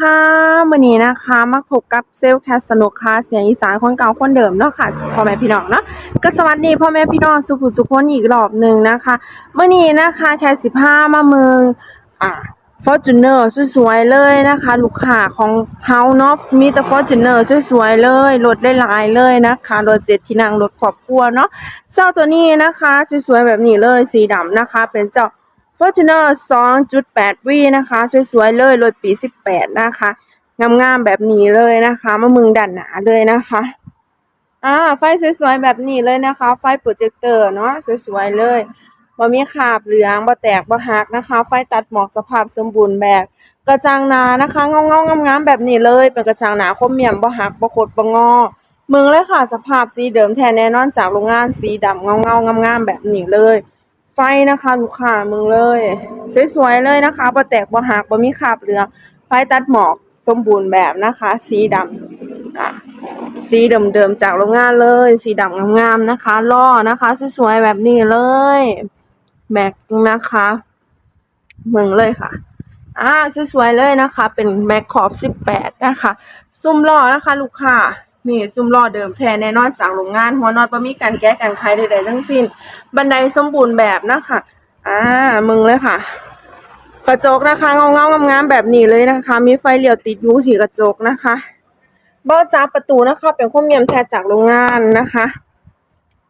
ค่ะมื้อนี้นะคะมาพบกับเซลลแคสสนุกค่ะเสียงอีสานคนเก่าคนเดิมเนาะค่ะพ่อแม่พี่น้องเนาะก็สวัสดีพ่อแม่พี่น้องสุขุสุขคนอีกรอบหนึ่งนะคะมื้อนี้นะคะแคสสิบห้ามามืองอ่า Fortuner สวยๆเลยนะคะ ลูกค้าของเฮาเนาะมีแต่ Fortuner สวยๆเลยรถได้หลายเลยนะคะรถเจ็ดที่นั่งรถครอบครัวเนาะเจ้าตัวนี้นะคะสวยๆแบบนี้เลยสีดำนะคะ เป็นเจ้า Fortuner 2.8 V นะคะ สวยๆเลยรถปี 18 นะคะ งามๆแบบนี้เลยนะคะ มามึงดันหนาเลยนะคะอ่าไฟสวยๆแบบนี้เลยนะคะ ไฟโปรเจคเตอร์เนาะสวยๆเลยบ่มีคราบเหลืองบ่แตกบ่หักนะคะ ไฟตัดหมอกสภาพสมบูรณ์แบบกระจังหนานะคะเงาๆงามๆแบบนี้เลย เป็นกระจังหนาคมเมียมบ่หักบ่คดบ่งอมึงเลยค่ะสภาพสีเดิมแท้แน่นอนจากโรงงานสีดำเงาๆงามๆแบบนี้เลย ไฟนะคะลูกค้ามึงเลย สวยๆเลยนะคะบ่แตกบ่หักบ่มีคราบเหลือ ไฟตัดหมอกสมบูรณ์แบบนะคะ สีดำอะสีเดิมๆจากโรงงานเลย สีดำงามๆนะคะล้อนะคะสวยๆแบบนี้เลยแม็กนะคะมึงเลยค่ะอ่าสวยๆเลยนะคะ เป็นแม็กขอบ 18 นะคะ ซุ้มล้อนะคะ ลูกค้า นี่ซุ้มล้อเดิมแท้แน่นอนจากโรงงาน หัวน็อตบ่มีการแก้การไขใดๆทั้งสิ้น บันไดสมบูรณ์แบบนะคะอ่ามึงเลยค่ะ กระจกนะคะเงาเงางามๆแบบนี้เลยนะคะ มีไฟเหลียวติดอยู่ที่กระจกนะคะเบ้าจ้าประตูนะคะ เป็นข้อเมียมแท้จากโรงงานนะคะ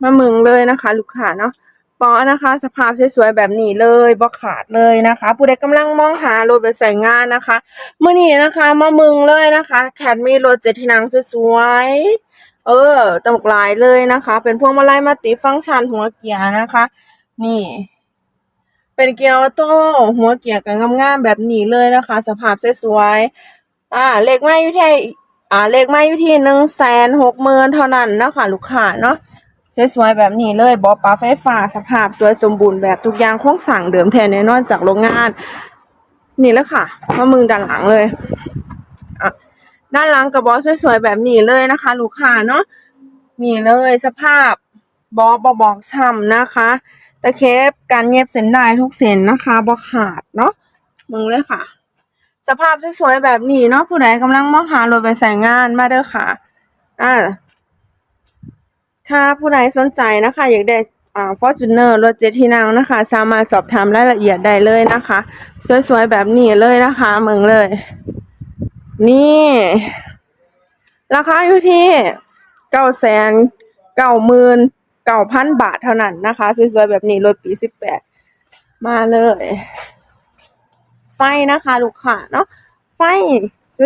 มามึงเลยนะคะ ลูกค้าเนาะ ปอนะคะ สภาพสวยๆแบบนี้เลยบ่ขาดเลยนะคะ ผู้ใดกำลังมองหารถไปใส่งานนะคะเมื่อนี้นะคะ มามึงเลยนะคะแคดมีรถเจ็ดที่นั่งสวยๆเออตำกลายเลยนะคะ เป็นพวงมาลัยมัลติฟังก์ชันหัวเกียร์นะคะ นี่ เป็นเกียร์ออโต้หัวเกียร์กันงามๆแบบนี้เลยนะคะ สภาพสวยๆอ่าเลขไม้อยู่ที่อ่าเลขไม้อยู่ที่หนึ่งแสนหกหมื่นเท่านั้นนะคะลูกค้าเนาะ สวยๆแบบนี้เลยบอปลาไฟฟ้าสภาพสวยสมบูรณ์แบบทุกอย่างโครงสร้างเดิมแท้แน่นอนจากโรงงาน นี่แหละค่ะมามึงด้านหลังเลยอะด้านหลังกับบอสวยๆแบบนี้เลยนะคะ ลูกค้าเนาะนี่เลยสภาพบอบอบอกช้ำนะคะตะเคบการเย็บเส้นได้ทุกเส้นนะคะบ่ขาดเนาะมึงเลยค่ะ สภาพสวยๆแบบนี้เนาะผู้ใดกำลังมองหารถไปใส่งานมาเด้อค่ะอ่า ถ้าผู้ใดสนใจนะคะ อยากได้ฟอ่า Fortuner รถเจ็ดที่นั่งนะคะ สามารถสอบถามรายละเอียดได้เลยนะคะ สวยๆ แบบนี้เลยนะคะเมึงเลย นี่ ราคาอยู่ที่เก้าแสนเก้าหมื่นเก้าพันบาทเท่านั้นนะคะ สวยๆ แบบนี้รถปีสิบแปดมาเลย ไฟนะคะลูกค้าเนาะไฟ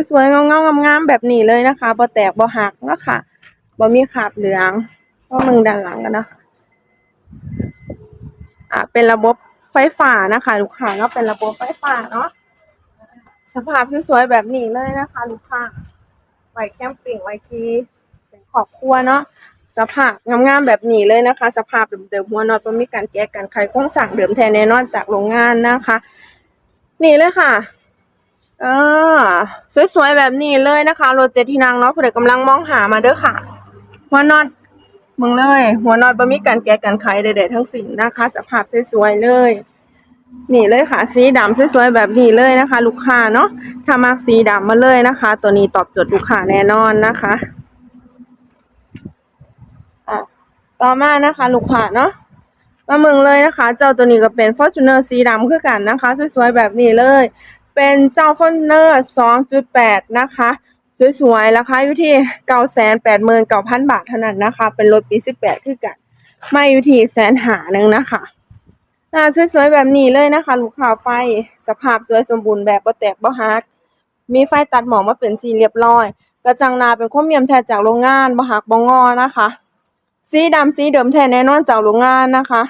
สวยๆเงาๆงามๆแบบนี้เลยนะคะบ่แตกบ่หักเนาะค่ะบ่มีขาบเหลือง ก็มึงด้านหลังกันนะคะ อ่าเป็นระบบไฟฟ้านะคะลูกค้าเนาะเป็นระบบไฟฟ้าเนาะสภาพสวยๆแบบนี้เลยนะคะ ลูกค้าไว้แคมปิ้งไว้ขี่เป็นครอบครัวเนาะสภาพงามๆแบบนี้เลยนะคะ สภาพเดิมๆหัวนอตบ่มีการแก้กันไขโครงสร้างเดิมแท้แน่นอนจากโรงงานนะคะ นี่เลยค่ะเออสวยๆแบบนี้เลยนะคะรถเจ็ดที่นั่งเนาะผู้ใดกำลังมองหามาเด้อค่ะหัวนอต มึงเลย หัวนอตบ่มีการแก้กันไขใดๆทั้งสิ้นนะคะ สภาพสวยๆเลย นี่เลยค่ะ สีดำสวยๆแบบนี้เลยนะคะ ลูกค้าเนาะถ้ามักสีดำมาเลยนะคะ ตัวนี้ตอบโจทย์ลูกค้าแน่นอนนะคะอะต่อมานะคะลูกค้าเนาะมาเมืองเลยนะคะ เจ้าตัวนี้ก็เป็น Fortuner สีดำคือกันนะคะ สวยๆแบบนี้เลย เป็นเจ้า Fortuner 2.8 นะคะ สวยๆราคาอยู่ที่989,000บาทเท่านั้นนะคะ เป็นรถปี18คือกัน ไม่อยู่ที่แสนหาหนึ่งนะคะอ่าสวยๆแบบนี้เลยนะคะ ลูกค้าไฟสภาพสวยสมบูรณ์แบบบ่แตกบ่หักมีไฟตัดหมอกมาเป็นสีเรียบร้อยกระจังหนาเป็นโครเมียมแท้จากโรงงานบ่หักบ่งอนะคะ สีดำสีเดิมแท้แน่นอนจากโรงงานนะคะ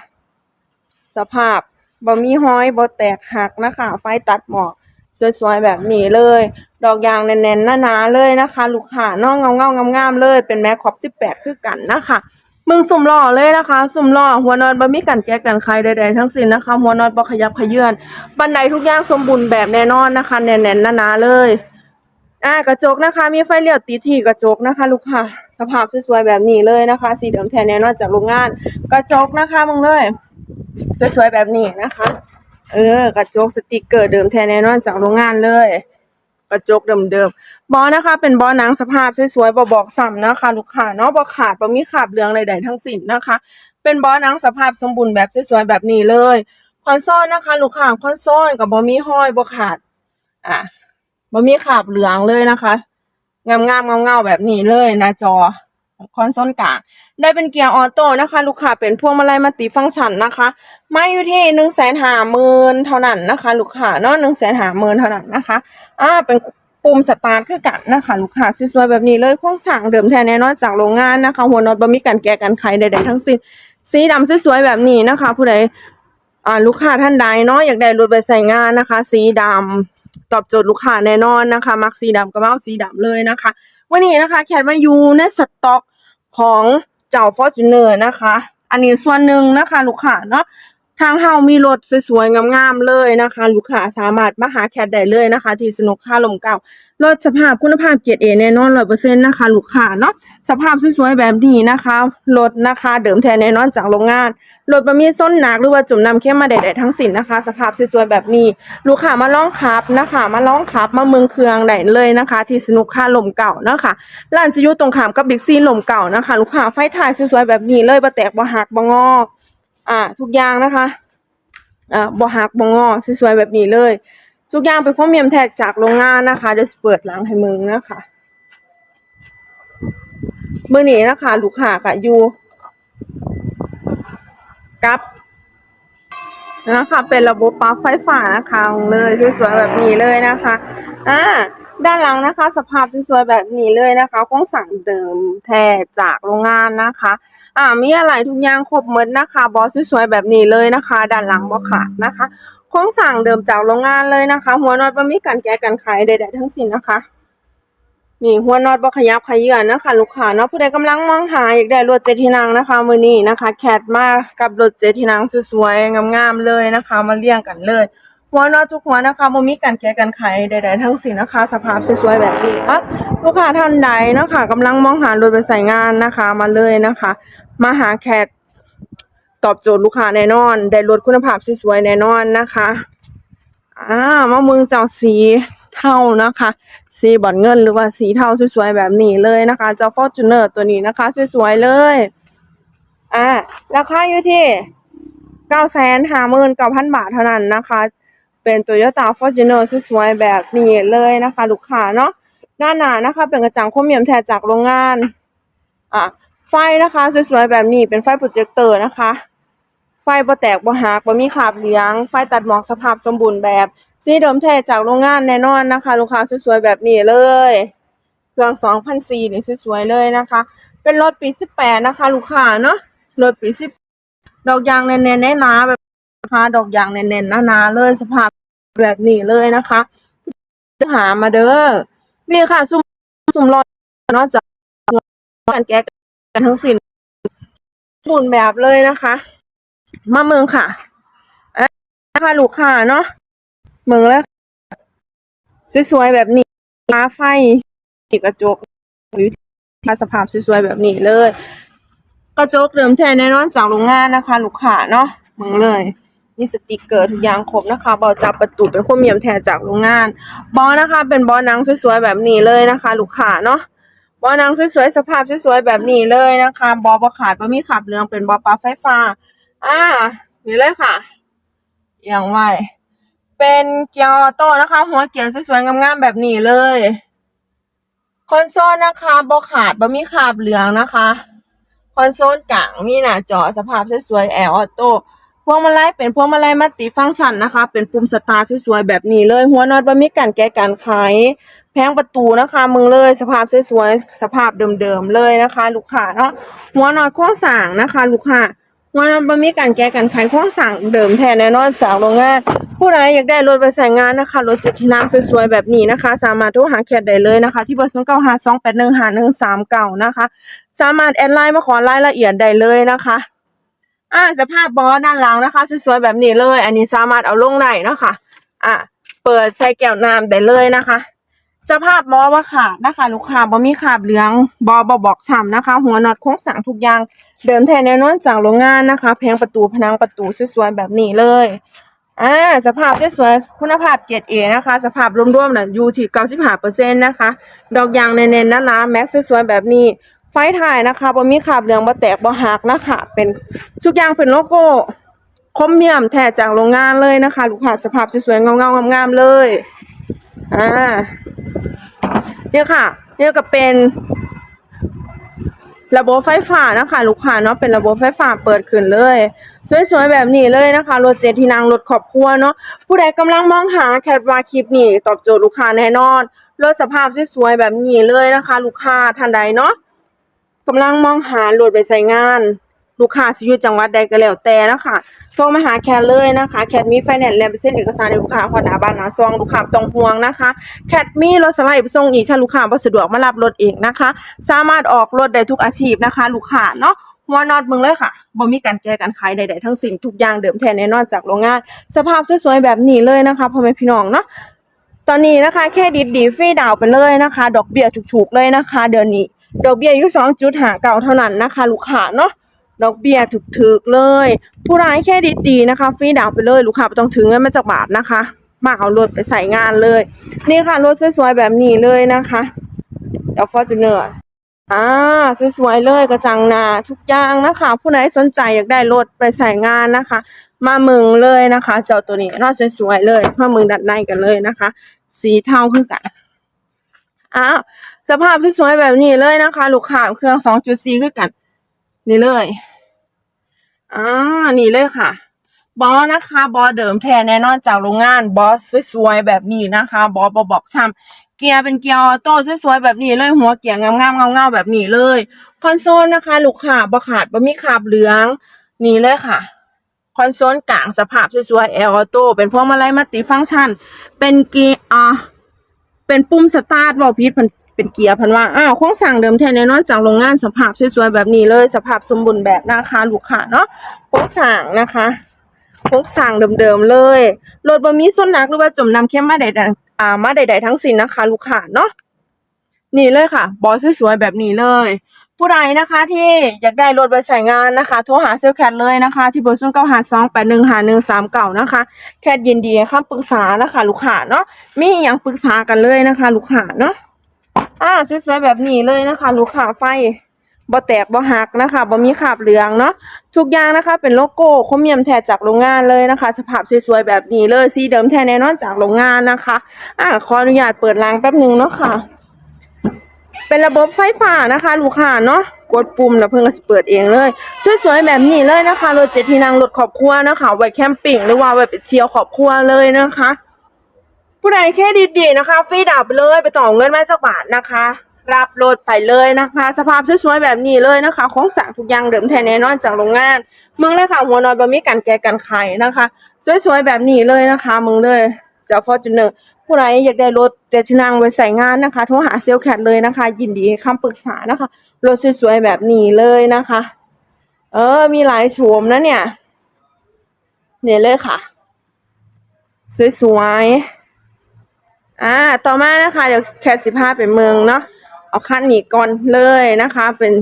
สภาพบ่มีห้อยบ่แตกหักนะคะ ไฟตัดหมอกสวยๆแบบนี้เลย ดอกยางแน่นๆหนาๆเลยนะคะ ลูกค้าน้องเงาๆงามๆเลย เป็นแม็กคอป18คือกันนะคะมึงสุ่มล้อเลยนะคะ สุ่มล้อหัวนอนบ่มีกันแก้กันใครใดๆทั้งสิ้นนะคะ หัวนอนบ่ขยับขยื่นบันไดทุกอย่างสมบูรณ์แบบแน่นอนนะคะ แน่นๆหนาๆเลยอ่ากระจกนะคะ มีไฟเลี้ยวติดที่กระจกนะคะ ลูกค้าสภาพสวยๆแบบนี้เลยนะคะ สีเดิมแท้แน่นอนจากโรงงาน กระจกนะคะมึงเลย สวยๆแบบนี้นะคะ เออกระจกสติกเกอร์เดิมแท้แน่นอนจากโรงงานเลย กระจกเดิมๆบอนะคะ เป็นบอหนังสภาพสวยๆบอบอกซ้ำนะคะ ลูกค้าเนาะบอขาดบอมีขาบเหลืองใดๆทั้งสิ้นนะคะ เป็นบอหนังสภาพสมบูรณ์แบบสวยๆแบบนี้เลยคอนโซลนะคะ ลูกค้าคอนโซลกับบอมีห้อยบอขาดอะบอมีขาบเหลืองเลยนะคะงามๆเงาๆแบบนี้เลยน้าจอคอนโซลกลางได้เป็นเกียร์ออโต้นะคะ ลูกค้าเป็นพวงมาลัยมัลติฟังก์ชันนะคะมาอยู่ที่หนึ่งแสนห้าหมื่นเท่านั้นนะคะ ลูกค้าเนาะหนึ่งแสนห้าหมื่นเท่านั้นนะคะ อ่าเป็นปุ่มสตาร์ทคือกันนะคะลูกค้าสวยๆแบบนี้เลยโครงสร้างเดิมแท้แน่นอนจากโรงงานนะคะ หัวน็อตบ่มีการแก้กันไขใดๆทั้งสิ้นสีดำสวยๆแบบนี้นะคะ ผู้ใดอ่าลูกค้าท่านใดเนาะอยากได้รถไปใส่งานนะคะ สีดำตอบโจทย์ลูกค้าแน่นอนนะคะ มักสีดำก็มาเอาสีดำเลยนะคะ วันนี้นะคะ แคทมาอยู่ในสต็อกของเจ้าฟอร์จูเนอร์นะคะ อันนี้ส่วนหนึ่งนะคะ ลูกค้าเนาะ ทางเฮามีรถสวยๆ งามๆ เลยนะคะ ลูกค้าสามารถมาหาแคทได้เลยนะคะ ที่สนุกค่าลมเก่ารถสภาพคุณภาพเกียรติเอแน่นอนร้อยเปอร์เซ็นต์นะคะ ลูกค้าเนาะสภาพสวยๆ แบบนี้นะคะรถนะคะเดิมแท้แน่นอนจากโรงงานรถบะมีส้นหนักหรือว่าจุ่มน้ำเข้มมาใดดๆทั้งสิ้นนะคะ สภาพสวยๆ แบบนี้ ลูกค้ามาล่องขับนะคะ มาล่องขับมาเมืองเครืองได้เลยนะคะ ที่สนุกค่าลมเก่านะคะร้านจะอยู่ตรงข้ามกับบิ๊กซีลมเก่านะคะ ลูกค้าไฟถ่ายสวยๆแบบนี้เลยบ่แตกบ่หักบ่งอ อ่า ทุกอย่างนะคะอ่าบ่หักบ่งอสวยๆแบบนี้เลย ทุกอย่างเป็นข้อเมียมแท็กจากโรงงานนะคะเดี๋ยวสเปิดหลังให้มึงนะคะมื้อนี้นะคะ ลูกค้าก็อยู่กับนะคะเป็นระบบปลั๊กไฟฟ้านะคะเลยสวยๆแบบนี้เลยนะคะอ่าด้านหลังนะคะ สภาพสวยๆแบบนี้เลยนะคะโครงสร้างเดิมแท้จากโรงงานนะคะ อ่ามีอะไรทุกอย่างครบหมดนะคะบอสสวยๆแบบนี้เลยนะคะ ด้านหลังบอขาดนะคะโครงสร้างเดิมจากโรงงานเลยนะคะ หัวน็อตบ่มีการแก้กันไขใดๆทั้งสิ้นนะคะนี่หัวน็อตบ่ขยับขยื่นนะคะ ลูกค้าเนาะผู้ใดกำลังมองหาอยากได้รถเจ็ดที่นั่งนะคะ มือนี้นะคะ แคทมากับรถเจ็ดที่นั่งสวยๆงามๆเลยนะคะ มาเรียงกันเลย หัวนอทุกหัวนะคะบ่มีการแก้กันไขใดๆทั้งสิ้นนะคะ สภาพสวยๆแบบนี้ครับลูกค้าท่านใดนะคะกำลังมองหารถไปใส่งานนะคะ มาเลยนะคะ มาหาแคทตอบโจทย์ลูกค้าแน่นอน ได้รถคุณภาพสวยๆแน่นอนนะคะอ่ามาเมืองเจ้าสีเทานะคะ สีบอลเงินหรือว่าสีเทาสวยๆแบบนี้เลยนะคะ เจ้าฟอร์จูเนอร์ตัวนี้นะคะ สวยๆเลยอ่าราคาอยู่ที่เก้าแสนห้าหมื่นเก้าพันบาทเท่านั้นนะคะ เป็น Toyota Fortuner สวยๆแบบนี้เลยนะคะ ลูกค้าเนาะด้าหนานะคะ เป็นกระจังโครเมียมแท้จากโรงงาน อะไฟนะคะสวยๆแบบนี้เป็นไฟโปรเจคเตอร์นะคะ ไฟบ่แตกบ่หักบ่มีขาบเหลือง ไฟตัดหมอกสภาพสมบูรณ์แบบสีเดิมแท้จากโรงงานแน่นอนนะคะ ลูกค้าสวยๆแบบนี้เลยเครื่อง2004นี่สวยๆเลยนะคะ เป็นรถปี18นะคะ ลูกค้าเนาะรถปี10ดอกยางแน่นๆแน่หนาแบบ นะคะ ดอกยางแน่นๆหนาๆเลยสภาพแบบนี้เลยนะคะหามาเด้อนี่ค่ะ ซุ่มซุ่มรถเนอกจากการแก้กันทั้งสิ้นหมุนแบบเลยนะคะ มาเมืองค่ะอะนะคะลูกค้าเนาะเมืองแล้วสวยๆแบบนี้ฟ้าไฟกระจกวิธีสภาพสวยๆแบบนี้เลย กระจกเดิมแท้แน่นอนจากโรงงานนะคะ ลูกค้าเนาะเมืองเลย มีสติกเกอร์ทุกอย่างครบนะคะบอจับประตูเป็นครเมียมแท้จากโรงงานบอนะคะ เป็นบอนังสวยๆแบบนี้เลยนะคะ ลูกค้าเนาะบอนังสวยๆสภาพสวยๆแบบนี้เลยนะคะบอบอขาดบอมีขับเรืองเป็นบอปลั๊กไฟฟ้าอ่านี่เลยค่ะอย่างไวเป็นเกียร์ออโต้นะคะ หัวเกียร์สวยๆงามๆแบบนี้เลยคอนโซลนะคะบ่ขาดบ่มีคราบเหลืองนะคะ คอนโซลกลางมีหน้าจอสภาพสวยๆแอร์ออโต้ พวงมาลัยเป็นพวงมาลัยมัลติฟังก์ชันนะคะ เป็นปุ่มสตาร์สวยๆแบบนี้เลย หัวน็อตบ่มีการแก้การไขแผงประตูนะคะ มึงเลยสภาพสวยๆสภาพเดิมๆเลยนะคะ ลูกค้าเนาะหัวน็อตโครงสร้างนะคะ ลูกค้าหัว่ามันมีการแก้กันไขโครงสร้างเดิมแท้แน่นอนจากโรงงาน ผู้ใดอยากได้รถไปใช้งานนะคะรถเจ็ดที่นั่งสวยๆแบบนี้นะคะ สามารถโทรหาแคทได้เลยนะคะ ที่เบอร์ศูนย์เก้าห้าสองแปดหนึ่งห้าหนึ่งสามเก้านะคะ สามารถแอดไลน์มาขอรายละเอียดได้เลยนะคะ อ่าสภาพบอสด้านหลังนะคะ สวยๆแบบนี้เลย อันนี้สามารถเอาลงได้นะคะอะเปิดใส่แก้วน้ำได้เลยนะคะ สภาพบอว่าขาดนะคะ ลูกค้าบอมีขาบเหลืองบอบอบอกฉ่ำนะคะ หัวน็อตโค้งสังทุกอย่าง เดิมแท้แน่นอนจากโรงงานนะคะแผงประตูผนังประตูสวยๆแบบนี้เลยอ่าสภาพสวยๆคุณภาพเกรดเอนะคะ สภาพรวมๆน่ะอยู่ที่95%นต์นะคะ ดอกยางแน่นๆหนาๆแม็กซ์สวยๆแบบนี้ ไฟถ่ายนะคะบ่มีขาบเหลืองบ่แตกบ่หักนะคะ เป็นทุกอย่างเป็นโลโก้คมเมียมแท้จากโรงงานเลยนะคะ ลูกค้าสภาพสวยๆเงาๆงามๆเลยอ่าเนี่ยค่ะเนี่ยก็เป็น ระบบไฟฟ้านะคะ ลูกค้าเนาะเป็นระบบไฟฟ้าเปิดขึ้นเลยสวยๆแบบนี้เลยนะคะรถเจ็ดที่นั่งรถครอบครัวเนาะผู้ใดกำลังมองหาแคทวาคลิปนี้ตอบโจทย์ลูกค้าแน่นอนรถสภาพสวยๆแบบนี้เลยนะคะ ลูกค้าท่านใดเนาะ กำลังมองหารถไปใช้งาน ลูกค้าสิอยู่จังหวัดใดก็แล้วแต่นะคะโทรมาหาแคทเลยนะคะ แคทมีไฟแนนซ์และเปอร์เซ็นต์เอกสารให้ลูกค้าขอหน้าบ้านหนาซองลูกค้าต้องห่วงนะคะ แคทมีรถสไลด์ไปส่งอีกถ้าลูกค้าบ่สะดวกมารับรถเองนะคะ สามารถออกรถได้ทุกอาชีพนะคะ ลูกค้าเนาะหัวนอดมึงเลยค่ะบ่มีการแก้การขายใดๆทั้งสิ้นทุกอย่างเดิมแท้แน่นอนจากโรงงาน สภาพสวยๆแบบนี้เลยนะคะพ่อแม่พี่น้องเนาะตอนนี้นะคะ แค่ดิดดีฟรีดาวไปเลยนะคะ ดอกเบี้ยถูกๆเลยนะคะ เดือนนี้ ดอกเบี้ยอยู่2.59เก่าเท่านั้นนะคะ ลูกค้าเนาะดอกเบี้ยถูกๆเลย ผู้ร้ายแค่ดิดดีนะคะ ฟรีดาวไปเลยลูกค้าไม่ต้องถึงเงินมาจากบาทนะคะ มาเอารถไปใส่งานเลย นี่ค่ะรถสวยๆแบบนี้เลยนะคะเดี๋ยวฟอร์จูเนอร์อ่าสวยๆเลยกระจังนาทุกอย่างนะคะ ผู้ใดสนใจอยากได้รถไปใส่งานนะคะ มาเมืองเลยนะคะ เจ้าตัวนี้น่าสวยๆเลยมาเมืองดัดในกันเลยนะคะ สีเทาคือกัน อ้าวสภาพสวยๆแบบนี้เลยนะคะ ลูกค้าเครื่อง2.4คือกัน นี่เลยอ่านี่เลยค่ะ บอนะคะ บอเดิมแท้แน่นอนจากโรงงานบอสวยๆแบบนี้นะคะ บอบอบอกช้ำเกียร์เป็นเกียร์ออโต้สวยๆแบบนี้เลยหัวเกียร์งามๆเงาๆแบบนี้เลย คอนโซลนะคะ ลูกค้าบ่ขาดบ่มีคราบเหลือง นี่เลยค่ะคอนโซลกลางสภาพสวยๆแอร์ออโต้เป็นพวงมาลัยมัลติฟังก์ชัน เป็นเกียร์อ เป็นปุ่มสตาร์ทวอลพีทพันเป็นเกียร์พันว่าอ้าวโครงสร้างเดิมแท้แน่นอนจากโรงงานสภาพสวยๆแบบนี้เลยสภาพสมบูรณ์แบบนะคะลูกค้าเนาะโครงสร้างนะคะโครงสร้างเดิมๆเลยรถบะมีส้นหนักหรือว่าจมน้ำเข้มมาใดๆอ่ามาใดๆทั้งสิ้นนะคะ ลูกค้าเนาะนี่เลยค่ะ บอสสวยๆแบบนี้เลย ผู้ใดนะคะที่อยากได้รถไปใส่งานนะคะโทรหาเซลแคทเลยนะคะที่เบอร์ศูนย์เก้าหาสองแปดหนึ่งหาหนึ่งสามเก่านะคะ แคทยินดีค่ะปรึกษานะคะ ลูกค้าเนาะมีอย่างปรึกษากันเลยนะคะ ลูกค้าเนาะอ่าสวยๆแบบนี้เลยนะคะ ลูกค้าไฟบ่แตกบ่หักนะคะบ่มีคราบเหลืองเนาะทุกอย่างนะคะเป็นโลโก้คมเมียมแท้จากโรงงานเลยนะคะ สภาพสวยๆแบบนี้เลยสีเดิมแท้แน่นอนจากโรงงานนะคะอ่าขออนุญาตเปิดล้างแป๊บหนึงเนาะค่ะ เป็นระบบไฟฟ้านะคะ ลูกค้าเนาะกดปุ่มแล้วเพิ่งก็เปิดเองเลยสวยๆแบบนี้เลยนะคะรถเจ็ดที่นั่งรถครอบครัวนะคะไว้แคมปิ้งหรือว่าไว้ไปเที่ยวครอบครัวเลยนะคะ ผู้ใดแค่ดีๆนะคะฟรีดาวน์เลยไปต่อเงินมาจากบาทนะคะ รับรถไปเลยนะคะ สภาพสวยๆแบบนี้เลยนะคะโครงสร้างทุกอย่างเดิมแท้แน่นอนจากโรงงานมึงเลยค่ะหัวนอนบะมีการแก้กันไขนะคะ สวยๆแบบนี้เลยนะคะมึงเลย จาฟอร์จูเนอร์ผู้ใดอยากได้รถเจ็ดที่นั่งไว้ใส่งานนะคะโทรหาเซลลแคทเลยนะคะ ยินดีให้คำปรึกษานะคะ รถสวยๆแบบนี้เลยนะคะ เออ มีหลายโฉมนะเนี่ย เนี่ยเลยค่ะ สวยๆอ่าต่อมานะคะ เดี๋ยวแคทสิบห้าเป็นเมืองเนาะเอาคันนี้ก่อนเลยนะคะ เป็น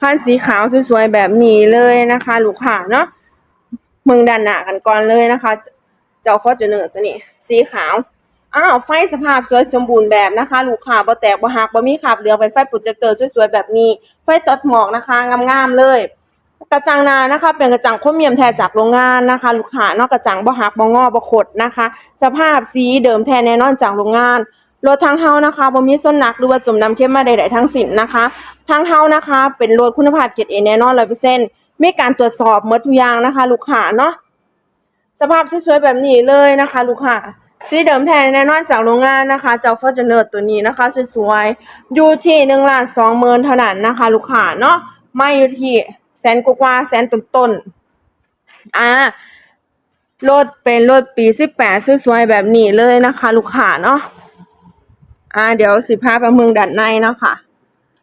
คันสีขาวสวยๆแบบนี้เลยนะคะ ลูกค้าเนาะเมืองด้านหน้ากันก่อนเลยนะคะ เจ้าฟอร์จูเนอร์ตัวนี้ สีขาว อ้าว ไฟสภาพสวยสมบูรณ์แบบนะคะ ลูกค้าบ่แตกบ่หักบ่มีคราบเหลืองเป็นไฟโปรเจคเตอร์สวยๆแบบนี้ ไฟตัดหมอกนะคะงามๆเลย กระจังหนานะคะ เป็นกระจังโครเมียมแท้จากโรงงานนะคะ ลูกค้านอกกระจังบ่หักบ่งอบ่ขดนะคะ สภาพสีเดิมแท้แน่นอนจากโรงงานรถทางเฮานะคะบ่มีส้นหนักหรือว่าจมน้ำเข้มมาใดๆทั้งสิ้นนะคะ ทางเฮานะคะ เป็นรถคุณภาพเกรดเอแน่นอน100%มีการตรวจสอบหมดทุกอย่างนะคะ ลูกค้าเนาะ สภาพสวยๆแบบนี้เลยนะคะ ลูกค้าสีเดิมแท้แน่นอนจากโรงงานนะคะ เจ้าฟอร์จูเนอร์ตัวนี้นะคะสวยๆอยู่ที่หนึ่งล้านสองหมื่นเท่านั้นนะคะ ลูกค้าเนาะไม่อยู่ที่แสนกว่าแสนต้นๆอ่ารถเป็นรถปีสิบแปดสวยๆแบบนี้เลยนะคะ ลูกค้าเนาะอ่าเดี๋ยวสิพาไปเมืองด้านในเนาะค่ะ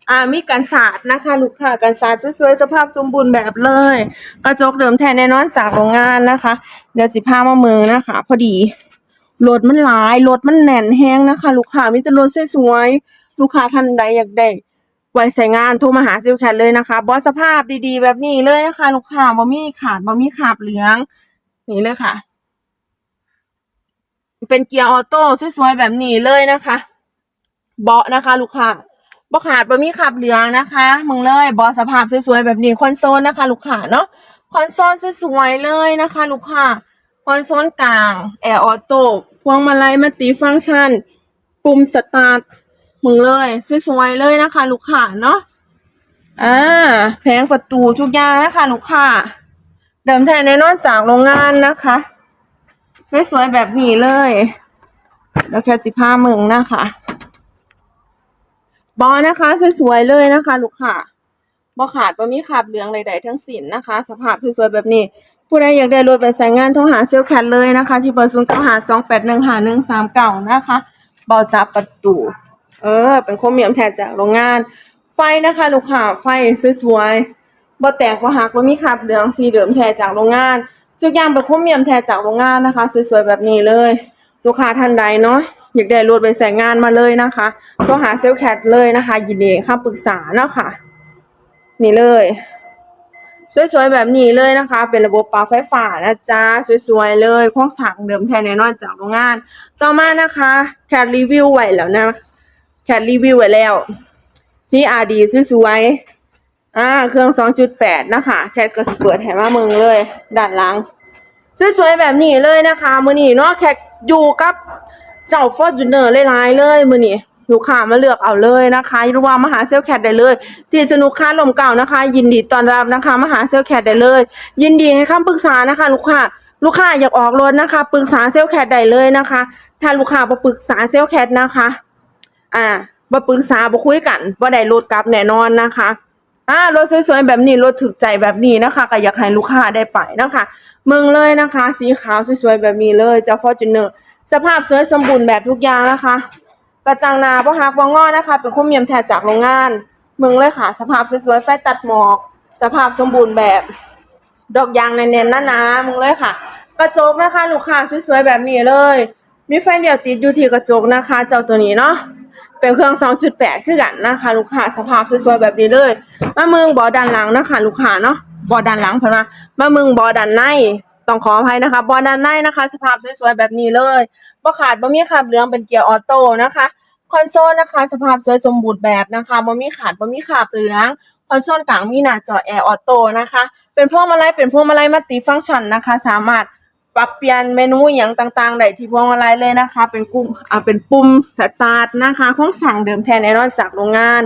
อ่ามีกันศาสตร์นะคะลูกค้ากันศาสตร์สวยๆสภาพสมบูรณ์แบบเลย กระจกเดิมแท้แน่นอนจากโรงงานนะคะ เดี๋ยวสิพามาเมืองนะคะ พอดีรถมันหลายรถมันแน่นแห้งนะคะ ลูกค้ามีแต่รถสวยๆลูกค้าท่านใดอยากได้ไว้ใส่งานโทรมาหาซิลแคทเลยนะคะ บอสสภาพดีๆ แบบนี้เลยนะคะ ลูกค้าบ่มีขาดบ่มีขาบเหลือง นี่เลยค่ะ เป็นเกียร์ออโต้สวยๆแบบนี้เลยนะคะ เบาะนะคะ ลูกค้า บาะขาดบะมีขับเหลืองนะคะ มึงเลยบาะสภาพสวยๆแบบนี้คอนโซลนะคะ ลูกค้าเนาะคอนโซลสวยๆเลยนะคะ ลูกค้าคอนโซลกลางแอร์ออโต้พวงมาลัยมัลติฟังก์ชัน ปุ่มสตาร์ทมึงเลยสวยๆเลยนะคะ ลูกค้าเนาะอ่าแผงประตูทุกอย่างนะคะ ลูกค้าเดิมแทนแน่นอนจากโรงงานนะคะสวยๆแบบนี้เลย แล้วแค่สิบห้ามึงนะคะ บอนะคะ สวยๆเลยนะคะ ลูกค้าบอขาดบอมีขาบเหลืองใดๆทั้งสิ้นนะคะ สภาพสวยๆแบบนี้ ผู้ใดอยากได้รถไปใส่งานโทรหาเซลแคทเลยนะคะ ที่เบอร์ศูนย์เก้าหาสองแปดหนึ่งหาหนึ่งสามเก้านะคะบาจับประตู เออ เป็นโครเมียมแทนจากโรงงาน ไฟนะคะ ลูกค้าไฟสวยๆบ่แตกบ่หักบ่มีขาบเหลืองสีเดิมแทนจากโรงงานทุกอย่างเป็นโครเมียมแทนจากโรงงานนะคะ สวยๆแบบนี้เลย ลูกค้าท่านใดเนาะ อยากได้รถไปใส่งานมาเลยนะคะก็หาเซลลแคทเลยนะคะ ยินดีค่าปรึกษาเนาะค่ะ นี่เลย สวยๆแบบนี้เลยนะคะ เป็นระบบปลั๊กไฟฟ้านะจ๊ะสวยๆเลยโครงสร้างเดิมแทนแน่นอนจากโรงงาน ต่อมานะคะแคทรีวิวไว้แล้วนะแคทรีวิวไว้แล้ว ที่อาดีสวยๆอ่าเครื่อง 2.8 นะคะแคทก็สเปิดให้มาเมืองเลยด้านหลังสวยๆแบบนี้เลยนะคะ มือนี้เนาะแขกอยู่กับ เจ้าฟอร์จูเนอร์หลายๆเลยมือนี้ลูกค้ามาเลือกเอาเลยนะคะหรือว่ามาหาเซลแคทได้เลย ที่สนุกค่าลมเก่านะคะ ยินดีต้อนรับนะคะมาหาเซลแคทได้เลย ยินดีให้คำปรึกษานะคะ ลูกค้าลูกค้าอยากออกรถนะคะปรึกษาเซลแคทได้เลยนะคะ ถ้าลูกค้าบ่ปรึกษาเซลลแคทนะคะ อ่าบ่ปรึกษาบ่คุยกันบ่ได้รถกลับแน่นอนนะคะอ่ารถสวยๆแบบนี้รถถึกใจแบบนี้นะคะก็อยากให้ลูกค้าได้ไปนะคะ เมืองเลยนะคะ สีขาวสวยๆแบบนี้เลยเจ้าฟอร์จูเนอร์ สภาพสวยสมบูรณ์แบบทุกอย่างนะคะ กระจังนาบ่ฮักบ่งอนะคะ เป็นคุ้มเมียมแทนจากโรงงาน เมืองเลยค่ะ สภาพสวยๆไฟตัดหมอก สภาพสมบูรณ์แบบ ดอกยางแน่นๆหนาๆมึงเลยค่ะ กระจกนะคะลูกค้าสวยๆแบบนี้เลย มีไฟเดียวติดอยู่ที่กระจกนะคะ เจ้าตัวนี้เนาะเป็นเครื่อง 2.8 คือกันนะคะ ลูกค้าสภาพสวยๆแบบนี้เลย มาเมืองบอด้านหลังนะคะ ลูกค้าเนาะบอด้านหลังเพิ่นว่ามาเมืองบอด้านใน ต้องขออภัยนะคะบอด้านในนะคะ สภาพสวยๆแบบนี้เลยบ่ขาดบ่มีขาบเหลืองเป็นเกียร์ออโต้นะคะคอนโซลนะคะ สภาพสวยสมบูรณ์แบบนะคะบ่มีขาดบ่มีขาบเหลืองคอนโซลกลางมีหน้าจอแอร์ออโต้นะคะ เป็นพวงมาลัยเป็นพวงมาลัยมัลติฟังก์ชันนะคะ สามารถปรับเปลี่ยนเมนูอย่างต่างๆได้ที่พวงมาลัยเลยนะคะ เป็นกุ่มอ่าเป็นปุ่มสตาร์ทนะคะของสั่งเดิมแทนแน่นอนจากโรงงาน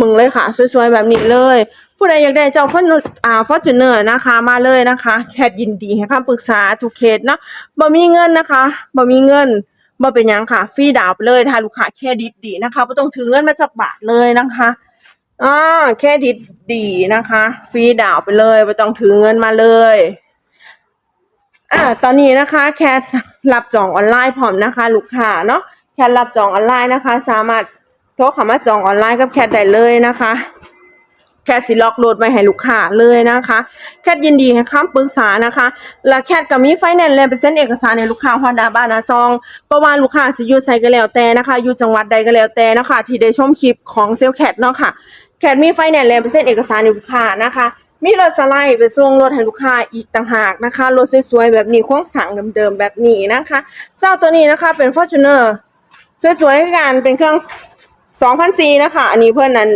มึงเลยค่ะสวยๆแบบนี้เลย ผู้ใดอยากได้เจ้าฟอนอ่าฟอร์จูเนอร์นะคะ มาเลยนะคะแคทยินดีให้คำปรึกษาทุกเคสเนาะบ่มีเงินนะคะบ่มีเงินบ่เป็นยังค่ะฟรีดาวน์ไปเลยถ้าลูกค้าเครดิตดีนะคะบ่ต้องถือเงินมาจากบาทเลยนะคะอ่าเครดิตดีนะคะฟรีดาวน์ไปเลยบ่ต้องถือเงินมาเลยอ่าตอนนี้นะคะ แคทรับจองออนไลน์พร้อมนะคะ ลูกค้าเนาะแคทรับจองออนไลน์นะคะ สามารถโทรเข้ามาจองออนไลน์กับแคทได้เลยนะคะ ทสิล็อกโหลดไว้ให้ลูกค้าเลยนะคะ แคทยินดีให้คำปรึกษานะคะ และแคทก็มีไฟแนนซ์และเป็นเส้นเอกสารในลูกค้าฮอนดาบ้านนาซองเพราะว่าลูกค้าสิอยู่ไสก็แล้วแต่นะคะ อยู่จังหวัดใดก็แล้วแต่นะคะ ที่ได้ชมคลิปของเซลแคทเนาะค่ะแคทมีไฟแนนซ์และเป็นเส้นเอกสารในลูกค้านะคะมีรถสไลด์ไปส่งรถให้ลูกค้าอีกต่างหากนะคะ รถสวยๆ แบบนี้โครงสร้างเดิมๆ แบบนี้นะคะ เจ้าตัวนี้นะคะเป็น Fortuner สวยๆคือกันเป็นเครื่อง 2004นะคะ อันนี้เพื่อนนั้น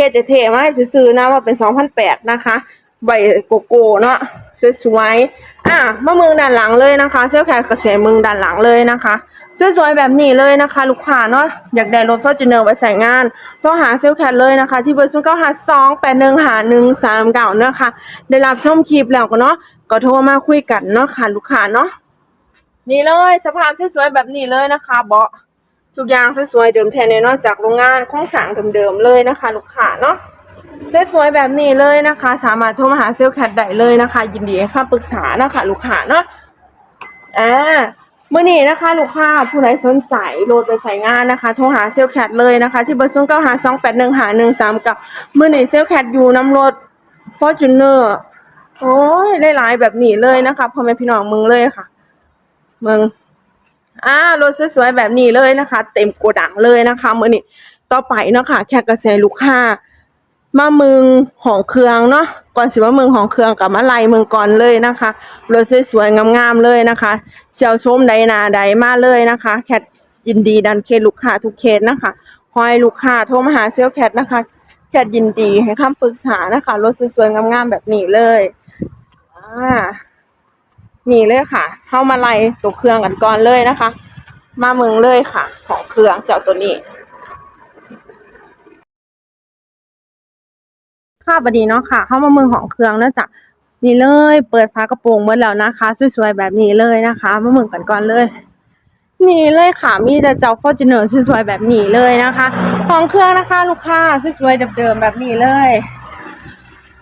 ฮ็ดเท่มาให้ซื้อๆนะว่าเป็น2008นแปดนะคะใบโกโก้เนาะสวยๆอะมาเมืองด้านหลังเลยนะคะเซลลแคทกระแสเมืองด้านหลังเลยนะคะสวยๆแบบนี้เลยนะคะ ลูกค้าเนาะอยากได้รถ Fortuner ไว้ใส่งานโทรหาเซลแคทเลยนะคะ ที่เบอร์0952815139นะคะ ได้รับชมคลิปแล้วก็เนาะก็โทรมาคุยกันเนาะค่ะ ลูกค้าเนาะนี่เลยสภาพสวยๆแบบนี้เลยนะคะเบาะ ทุกอย่างสวยๆเดิมแทนแน่นอนจากโรงงานโครงสร้างเดิมๆเลยนะคะ ลูกค้าเนาะสวยๆแบบนี้เลยนะคะ สามารถโทรมาหาเซลลแคทได้เลยนะคะ ยินดีให้คำปรึกษานะคะ ลูกค้าเนาะอ่าเมื่อนี้นะคะ ลูกค้าผู้ใดสนใจโหลดไปใส่งานนะคะ โทรหาเซลลแคทเลยนะคะที่เบอร์ศูนย์เก้าหาสองแปดหนึ่งหาหนึ่งสามกับมื่อนี้เซลลแคทอยู่น้ำรถฟอร์จูเนอร์โอ้ยได้หลายแบบนี้เลยนะคะพ่อแม่พี่น้องมึงเลยค่ะมึง อ่ารถสวยๆแบบนี้เลยนะคะ เต็มโกดังเลยนะคะมื่อนี้ต่อไปเนาะค่ะแค่กระแสลูกค้ามาเมืองของเครื่องเนาะก่อนสิว่าเมืองของเครื่องกับมาไล่เมืองก่อนเลยนะคะรถสวยๆงามๆเลยนะคะเซียวชมใดนาใดมาเลยนะคะ แคทยินดีดันเคสลูกค้าทุกเคสนะคะขอให้ลูกค้าโทรมาหาเซลลแคทนะคะ แคทยินดีให้คำปรึกษานะคะรถสวยๆงามๆแบบนี้เลยอ่า นี่เลยค่ะเข้ามาไล่ตัวเครื่องกันก่อนเลยนะคะ มาเมืองเลยค่ะ ของเครื่องเจ้าตัวนี้ค่ะบัดนี้เนาะค่ะ เข้ามาเมืองของเครื่องเนื่องจากนี่เลย เปิดฝากระโปรงหมดแล้วนะคะ สวยๆแบบนี้เลยนะคะ มาเมืองกันก่อนเลยนี่เลยค่ะ มีแต่เจ้าฟอร์จูเนอร์สวยๆแบบนี้เลยนะคะ ของเครื่องนะคะ ลูกค้าสวยๆเดิมๆแบบนี้เลย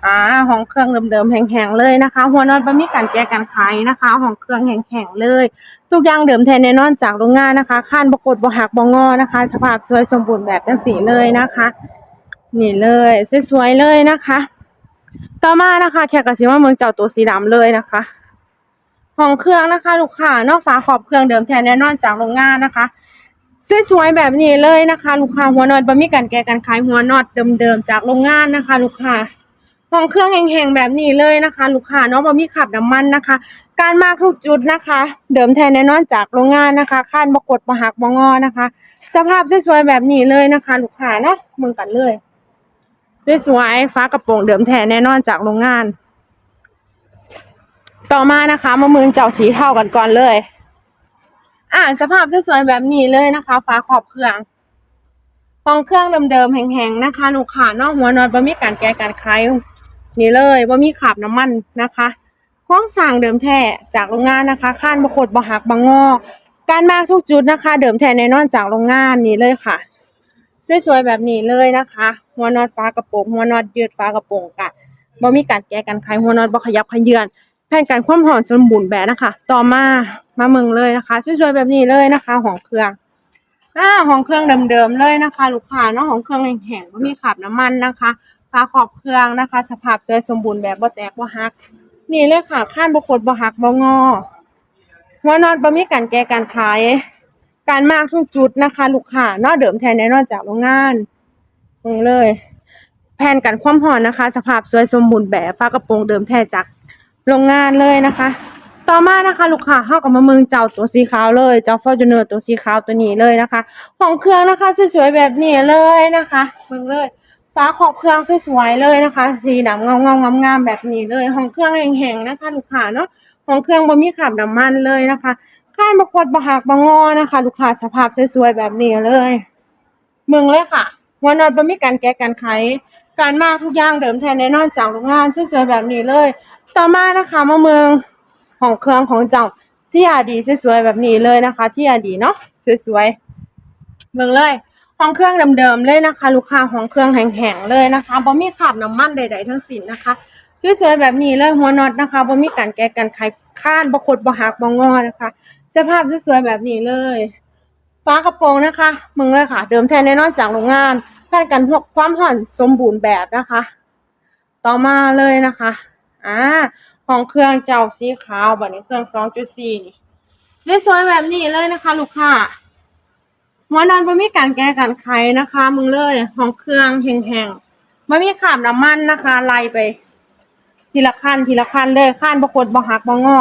อ่าของเครื่องเดิมๆแข็งๆเลยนะคะ หัวนอนบะมีการแก้การขายนะคะของเครื่องแข็งๆเลย ทุกอย่างเดิมแทนแน่นอนจากโรงงานนะคะข้านบกดบหักบงอนะคะ สภาพสวยสมบูรณ์แบบจังสีเลยนะคะ นี่เลยสวยๆเลยนะคะ ต่อมานะคะแขกกระสิว่าเมืองเจ้าตัวสีดำเลยนะคะของเครื่องนะคะลูกค้านอกฝาขอบเครื่องเดิมแทนแน่นอนจากโรงงานนะคะสวยๆแบบนี้เลยนะคะ ลูกค้าหัวนอตบะมีการแก้การขายหัวนอตเดิมๆจากโรงงานนะคะ ลูกค้า ของเครื่องแห้งๆแบบนี้เลยนะคะ ลูกค้าเนาะบะมีขับน้ำมันนะคะ การมากทุกจุดนะคะ เดิมแทนแน่นอนจากโรงงานนะคะข้านบกดบหักบงอนะคะ สภาพสวยๆแบบนี้เลยนะคะ ลูกค้าเนาะมืองกันเลยสวยๆฟ้ากระโปรงเดิมแท้แน่นอนจากโรงงาน ต่อมานะคะมามือเจ้าสีเทากันก่อนเลย อ่านสภาพสวยๆแบบนี้เลยนะคะฟ้าขอบเครื่องห้องเครื่องเดิมๆแห้งๆนะคะ ลูกค้านอกหัวนอนบ่มีการแก้การคลาย นี่เลยบ่ามีขาบน้ำมันนะคะห้องสร้างเดิมแท้จากโรงงานนะคะข้านบกดบหักบางงอการมาทุกจุดนะคะ เดิมแท้แน่นอนจากโรงงานนี่เลยค่ะสวยๆแบบนี้เลยนะคะ หัวนอตฟ้ากระโปรงหัวนอตยืดฟ้ากระโปรงกะบ่มีการแก้กันคลายหัวนอตบ่ขยับขยื่นแผ่นกันความหอมจนบุญแบบนะคะ ต่อมามาเมืองเลยนะคะสวยๆแบบนี้เลยนะคะของเครื่องอ่าของเครื่องเดิมๆเลยนะคะ ลูกค้าเนาะของเครื่องแห้งๆบ่มีขาบน้ำมันนะคะ ฟ้าขอบเครื่องนะคะ สภาพสวยสมบูรณ์แบบบ่แตกบ่หัก นี่เลยค่ะข้านบ่ขดบ่หักบ่งอหัวนอตบ่มีการแก้การขาย การมากทุกจุดนะคะ ลูกค้านอกเดิมแทนแน่นอนจากโรงงานลงเลย แผ่นกันความห่อนนะคะ สภาพสวยสมบูรณ์แบบฟ้ากระโปรงเดิมแท้จากโรงงานเลยนะคะ ต่อมานะคะ ลูกค้าเข้ากับมาเมืองเจ้าตัวสีขาวเลยเจ้าฟอร์จูเนอร์ตัวสีขาวตัวนี้เลยนะคะ ของเครื่องนะคะ สวยๆแบบนี้เลยนะคะเมืองเลย ฟ้าขอบเครื่องสวยๆเลยนะคะ สีดำเงางางามๆแบบนี้เลยของเครื่องแห้งๆนะคะลูกค้าเนาะของเครื่องบ่มีขับน้ำมันเลยนะคะข้านบกดบหักบงอนะคะ ลูกค้าสภาพสวยๆแบบนี้เลยเมืองเลยค่ะวันนอนบ่มีการแก้การไขการมากทุกอย่างเดิมแทนแน่นอนจากโรงงานสวยๆแบบนี้เลย ต่อมานะคะมาเมืองของเครื่องของเจ้าที่อาดีสวยๆแบบนี้เลยนะคะ ที่อาดีเนาะสวยๆเมืองเลย ของเครื่องเดิมๆเลยนะคะ ลูกค้าของเครื่องแห้งๆเลยนะคะบ่มีขาบน้ำมันใดๆทั้งสิ้นนะคะสวยๆแบบนี้เลยหัวน็อตนะคะบ่มีการแก้กันไขข้านบ่คดบ่หักบ่งอนะคะสภาพสวยๆแบบนี้เลยฟ้ากระโปรงนะคะ มึงเลยค่ะ เดิมแทนแน่นอนจากโรงงานแผ่นกันพวกความห่อนสมบูรณ์แบบนะคะ ต่อมาเลยนะคะอ่าของเครื่องเจ้าสีขาวแบบนี้เครื่อง2.4นี่สวยๆแบบนี้เลยนะคะ ลูกค้า หัวนอนบ่มีการแก้การไขนะคะ มึงเลยของเครื่องแห้งๆบ่มีขาบน้ำมันนะคะไล่ไป ทีละขั้นทีละขั้นเลยขั้นบกดบ่หักบ่งอ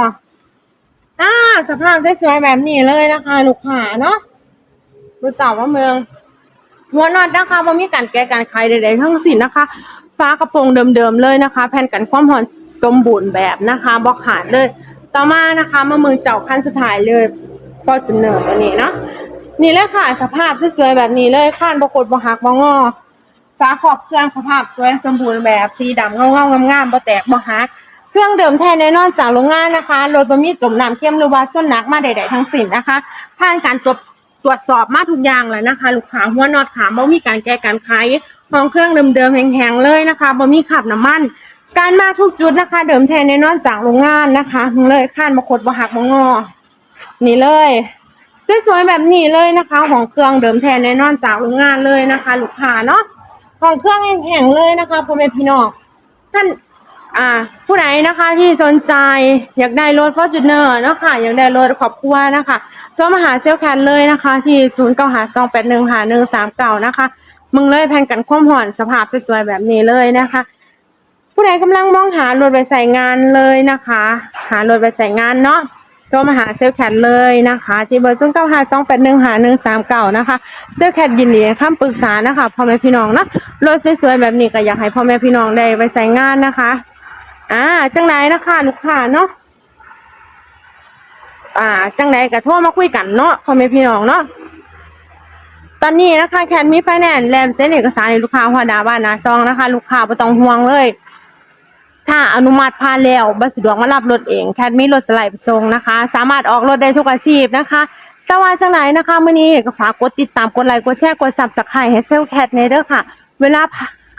อ่าสภาพสวยๆแบบนี้เลยนะคะ ลูกค้าเนาะรู้สาวว่าเมือง หัวนอดนะคะบ่มีการแก้การไขใดๆทั้งสิ้นนะคะฟ้ากระโปรงเดิมๆเลยนะคะ แผ่นกันความหอนสมบูรณ์แบบนะคะบ่ขาดเลย ต่อมานะคะ มาเมืองเจ้าขั้นสุดท้ายเลยฟอร์จูเนอร์ตัวนี้เนาะ นี่เลยค่ะ สภาพสวยๆแบบนี้เลยข้านบกดบ่หักบ่งอฟ้าขอบเครื่องสภาพสวยสมบูรณ์แบบสีดำเงาๆงามๆบ่แตกบ่หัก เครื่องเดิมแท้แน่นอนจากโรงงานนะคะรถบ่มีจมน้ำเข้มหรือว่าส้นหนักมาใดๆทั้งสิ้นนะคะ ผ่านการตรวจตรวจสอบมาทุกอย่างแล้วนะคะ ลูกค้าหัวนอตขาบ่มีการแก้การไขของเครื่องเดิมๆแห้งๆเลยนะคะบ่มีขับน้ำมัน การมาทุกจุดนะคะ เดิมแท้แน่นอนจากโรงงานนะคะเลยข้านบ่คดบ่หักบ่งอนี่เลย สวยๆแบบนี้เลยนะคะของเครื่องเดิมแท้แน่นอนจากโรงงานเลยนะคะลูกค้าเนาะของเครื่องแข็งๆเลยนะคะพ่อแม่พี่น้องท่านอ่าผู้ใดนะคะที่สนใจอยากได้รถฟอร์จูเนอร์เนาะค่ะอยากได้รถครอบครัวนะคะโทรมาหาเซลแคนเลยนะคะ ที่ศูนย์เก้าหาสองแปดหนึ่งหาหนึ่งสามเก้านะคะ มึงเลยแพงกันความห่อนสภาพสวยๆแบบนี้เลยนะคะ ผู้ใดกำลังมองหารถไปใส่งานเลยนะคะ หารถไปใส่งานเนาะ โทรมาหาเซลแคทเลยนะคะ ที่เบอร์ศูนย์เก้าหาสองแปดหนึ่งหาหนึ่งสามเก้านะคะเซลแคทยินดีให้คำปรึกษานะคะพ่อแม่พี่น้องเนาะรถสวยๆแบบนี้ก็อยากให้พ่อแม่พี่น้องได้ไปใส่งานนะคะอ่าจังไหนะคะลูกค้าเนาะอ่า จังไหนก็โทรมาคุยกันเนาะพ่อแม่พี่น้องเนาะตอนนี้นะคะแคนมีไฟแนนซ์แลมเซ็นเอกสารให้ลูกค้าหัวดาบ้านนาซองนะคะ ลูกค้าไม่ต้องห่วงเลย ถ้าอนุมัติผ่านแล้วบัสสะดวกมารับรถเองแคทมีรถสไลด์ไปส่งนะคะ สามารถออกรถได้ทุกอาชีพนะคะแต่ว่าจังไหนนะคะมื่อนี้ก็ฝากกดติดตามกดไลค์กดแชร์กดซับสไครต์ให้เซลแคทเนเด้อค่ะ เวลา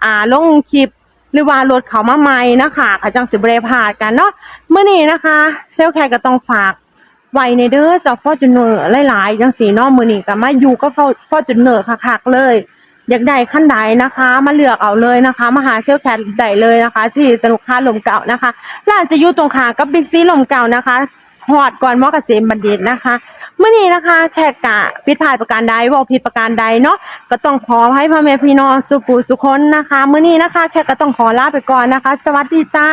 อ่าลงคลิปหรือว่ารถเขามาใหม่นะคะขาจังสิบเรพาดกันเนาะเมื่อนี้นะคะ เซลแคทก็ต้องฝากไวในเด้อจากฟอร์จูเนอร์หลายๆจังสีนอกมือนี่ก็มาอยู่ก็ฟอร์จูเนอร์คักๆเลย อยากได้ขั้นใดนะคะ มาเลือกเอาเลยนะคะมาหาเซลแคทได้เลยนะคะ ที่สนุกค่าลมเก่านะคะร้านจะอยู่ตรงขากับบิ๊กซีลมเก่านะคะหอดก่อนมอกระเกษมบัณฑิตนะคะเมื่อนี้นะคะแขกกะผิดพลาดประการใดว่าผิดประการใดเนาะก็ต้องขอให้พ่อแม่พี่น้องสุปูสุคนนะคะเมื่อนี้นะคะ แขกก็ต้องขอลาไปก่อนนะคะ สวัสดีจ้า